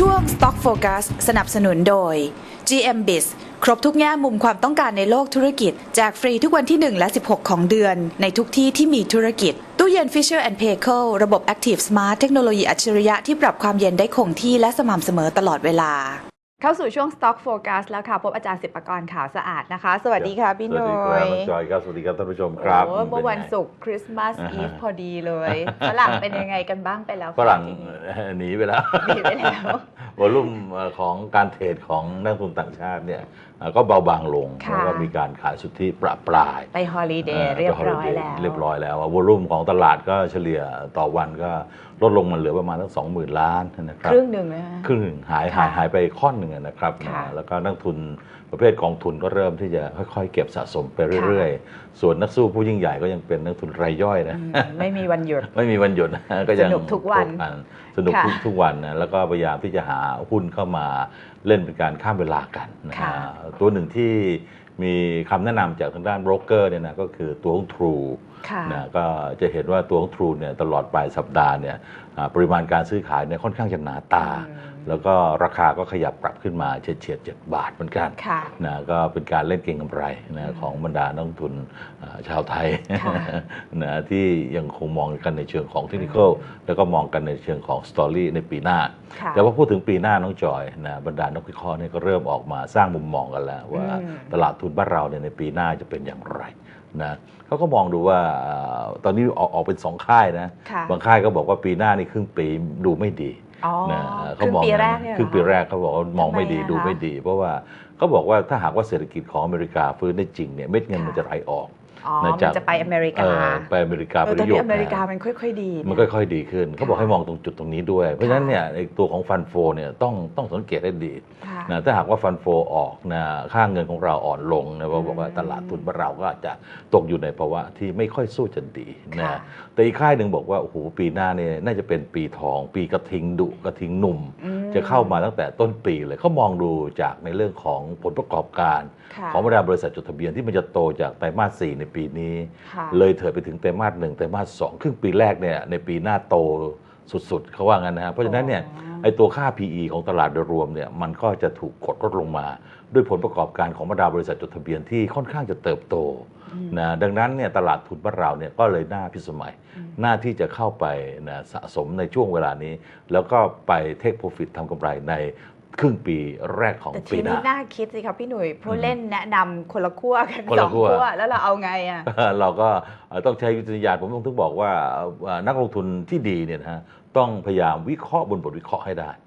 ช่วง Stock Focus สนับสนุนโดย GM Biz ครบทุกแง่มุมความต้องการในโลกธุรกิจแจกฟรีทุกวันที่ 1 และ 16 ของเดือน ในทุกที่ที่มีธุรกิจ ตู้เย็น Fisher p a y c e ระบบ Active Smart เทคโนโลยีอัจฉริยะที่ปรับความเย็นได้คงที่และสม่ำเสมอตลอดเวลา เข้าสู่ช่วง Stock Focus แล้วค่ะ พบอาจารย์สิบประกรขาวสะอาดนะคะ สวัสดีค่ะพี่หสวันุ่สดีครับยน้องจอยครับสวัสดีครับท่านผู้ชมครับโอ้เมื่อวันศุกร์คริสต์มาสอ่าอีฮะฟพอดีเลยฝรั่งเป็นยังไงกันบ้างไปแล้วคะฝรั่งทีนี้หนีไปแล้วหนีไปแล้ววอลุ่มของการเทรดของนักลงทุนต่างชาติเนี่ยเอ่อก็เบาบางลงค่ะแล้วก็มีการขายสุทธิประปราย ไปฮอลิเดย์เรียบร้อยแล้วเรียบร้อยแล้ววอลุ่มของตลาดก็เฉลี่ยต่อวันก็ลดลงมาเหลือประมาณทั้งสองหมื่นล้านนะครับครึ่งหนึ่งเลยนะครึ่งหนึ่งหายค่ะหายหายไปค่อนหนึ่งอะนะครับค่ะนะแล้วก็นักทุนประเภทกองทุนก็เริ่มที่จะค่อยๆ เก็บสะสมไปเรื่อยๆ ส่วนนักสู้ผู้ยิ่งใหญ่ก็ยังเป็นนักทุนรายย่อยนะอืมไม่มีวันหยุดไม่มีวันหยุดนะก็ยังสนุกทุกวันพบสนุกทุกค่ะทุกวันนะแล้วก็พยายามที่จะหาหุ้นเข้ามาเล่นเป็นการข้ามเวลากันนะค่ะฮะตัวหนึ่งที่มีคำแนะนำจากทางด้านโบรกเกอร์เนี่ยนะก็คือตัวของ True ค่ะ นะก็จะเห็นว่าตัวของ True เนี่ยตลอดปลายสัปดาห์เนี่ยอ่าปริมาณการซื้อขายเนี่ยค่อนข้างจะหนาตาอืมแล้วก็ราคาก็ขยับปรับขึ้นมาเฉียดเฉียดเจ็ดบาทเหมือนกันค่ะนะก็เป็นการเล่นเก่งกำไรนะของบรรดานักลงทุนอ่าชาวไทยค่ะนะที่ยังคงมองกันในเชิงของเทคนิคแล้วก็มองกันในเชิงของสตอรี่ในปีหน้าค่ะแต่ว่าพูดถึงปีหน้าน้องจอยนะบรรดานักวิเคราะห์เนี่ยก็เริ่มออกมาสร้างมุมมองกันแล้ว ว่าอืมตลาดทุนบ้านเราเนี่ยในปีหน้าจะเป็นอย่างไร นะเขาก็มองดูว่าเอ่อตอนนี้ออกออกเป็นสองค่ายนะค่ะบางค่ายก็บอกว่าปีหน้านี่ครึ่งปีดูไม่ดีอ๋อนะครึ่งปีแรกเนี่ยเหครึ่งปีแรกเขาบอกว่ามองไม่ดีทำไมอะดูคะไม่ดี เพราะว่าเขาบอกว่าถ้าหากว่าเศรษฐกิจของอเมริกาฟื้นได้จริงเนี่ยเม็ดเงินค่ะมันจะไหลออกอ๋อ นะมันจากจะไปอเมริกาเออไปอเมริกาเอไปอตอนยุโรนี้ปอเมริกานะมันค่อยๆดี มันค่อยๆดีขึ้น เขาบอกให้มองตรงจุดตรงนี้ด้วย เพราะฉะนั้นค่ะเนี่ยในตัวของฟันโฟเนี่ยต้องต้องสังเกตให้ดีค่ะนะถ้าหากว่าฟันโฟออกนะค่าเงินของเราอ่อนลงนะเพราะบอกว่าอืมตลาดทุนบ้านเราก็อาจจะตกอยู่ในภาวะที่ไม่ค่อยสู้จะดีนะค่ะแต่อีกค่ายหนึ่งบอกว่าโอ้โหปีหน้าเนี่ยน่าจะเป็นปีทอง ปีกระทิงดุกระทิงหนุ่มอืมจะเข้ามาตั้งแต่ต้นปีเลยเขามองดูจากในเรื่องของผลประกอบการค่ะของบรรดาบริษัทจดทะเบียนที่มันจะโตจากไตรมาส4ในปีนี้ค่ะเลยเถิดไปถึงไตรมาสหนึ่งไตรมาสสองครึ่งปีแรกเนี่ยในปีหน้าโตสุดๆ เขาว่างั้นนะฮะเพราะฉะนั้นเนี่ยอ๋อไอตัวค่า PE ของตลาดโดยรวมเนี่ยมันก็จะถูกกดลดลงมา ด้วยผลประกอบการของบรรดาบริษัทจดทะเบียนที่ค่อนข้างจะเติบโตอืมนะดังนั้นเนี่ยตลาดทุนบ้านเราเนี่ยก็เลยน่าพิสมัยอืมหน้าที่จะเข้าไปนะสะสมในช่วงเวลานี้ แล้วก็ไปเทคโปรฟิตทำกำไรใน ครึ่งปีแรกของแต่ปีทีหนี้น้าน่าคิดสิครับพี่หนุ่ยเพราะอืมเล่นแนะนำคนละขั้วกันคนสละองขั้วขั้วแล้วเราเอาไงอะเราก็เอ่อต้องใช้วิทยาณผมต้องถึงบอกว่าเอ่อนักลงทุนที่ดีเนี่ยนะฮะต้องพยายามวิเคราะห์บนบทวิเคราะห์ให้ได้นะ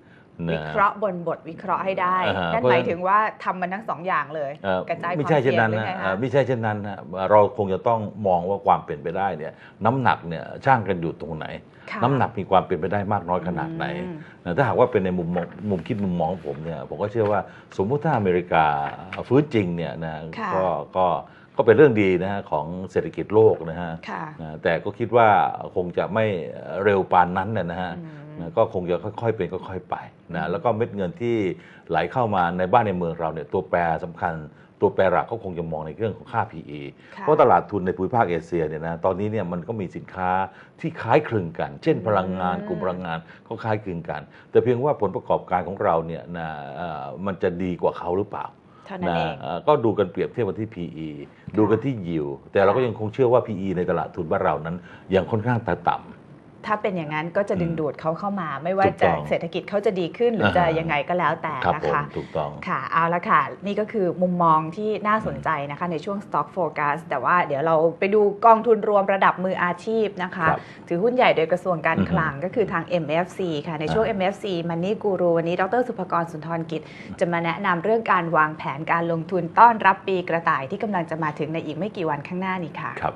วิเคราะห์บนบทวิเคราะห์ให้ได้อ่าฮะนั่นเพราะหฉะนั้มานยถึงว่าทำมันทั้งสองอย่างเลยเอ่อกระจายความไม่ใช่เช่นเสี่ยงนั้นหรือนะไงเอ่อคะไม่ใช่เช่นนั้นนะเราคงจะต้องมองว่าความเป็นไปได้เนี่ยน้ำหนักเนี่ยช่างกันอยู่ตรงไหนค่ะน้ำหนักมีความเป็นไปได้มากน้อยขนาดไหนอืมนะถ้าหากว่าเป็นในมุมมองมุมคิดมุมมองของผมเนี่ยผมก็เชื่อว่าสมมุติถ้าอเมริกาฟื้นจริงเนี่ยนะค่ะก็ก็ก็เป็นเรื่องดีนะฮะของเศรษฐกิจโลกนะฮะค่ะนะแต่ก็คิดว่าคงจะไม่เร็วปานนั้นนะนะฮะอืม นะก็คงจะค่อยๆเป็นค่อยๆไปนะแล้วก็เม็ดเงินที่ไหลเข้ามาในบ้านในเมืองเราเนี่ยตัวแปรสำคัญตัวแปรหลักเขาคงจะมองในเรื่องของค่า PE ค่ะเพราะตลาดทุนในภูมิภาคเอเชียเนี่ยนะตอนนี้เนี่ยมันก็มีสินค้าที่คล้ายคลึงกัน เช่นพลังงานอืมกลุ่มพลังงานก็คล้ายคลึงกัน แต่เพียงว่าผลประกอบการของเราเนี่ยนะเอ่อมันจะดีกว่าเขาหรือเปล่าเท่านั้นเองเอ่อก็ดูกันเปรียบเทียบกันที่ PE ดูกันที่ yield แต่เราก็ยังคงเชื่อว่า PE ในตลาดทุนบ้านเรานั้นยังค่อนข้างต่ำ ถ้าเป็นอย่างนั้นก็จะดึงอืมดูดเขาเข้ามา ไม่ว่าถูกต้จะองเศรษฐกิจเขาจะดีขึ้นหรือจะอ่าฮะยังไงก็แล้วแต่ครับนะผมคะถูกต้องค่ะเอาละค่ะ นี่ก็คือมุมมองที่น่าสนใจนะคะในช่วง Stock Focus แต่ว่าเดี๋ยวเราไปดูกองทุนรวมระดับมืออาชีพนะคะครับถือหุ้นใหญ่โดยกระทรวงการอือฮึคลังก็คือทาง MFC ค่ะในช่วงอ่า MFC Money Guru วันนี้ดรสุภกรสุนทรกิจ จะมาแนะนำเรื่องการวางแผนการลงทุนต้อนรับปีกระต่ายที่กำลังจะมาถึงในอีกไม่กี่วันข้างหน้านี้ค่ะครับ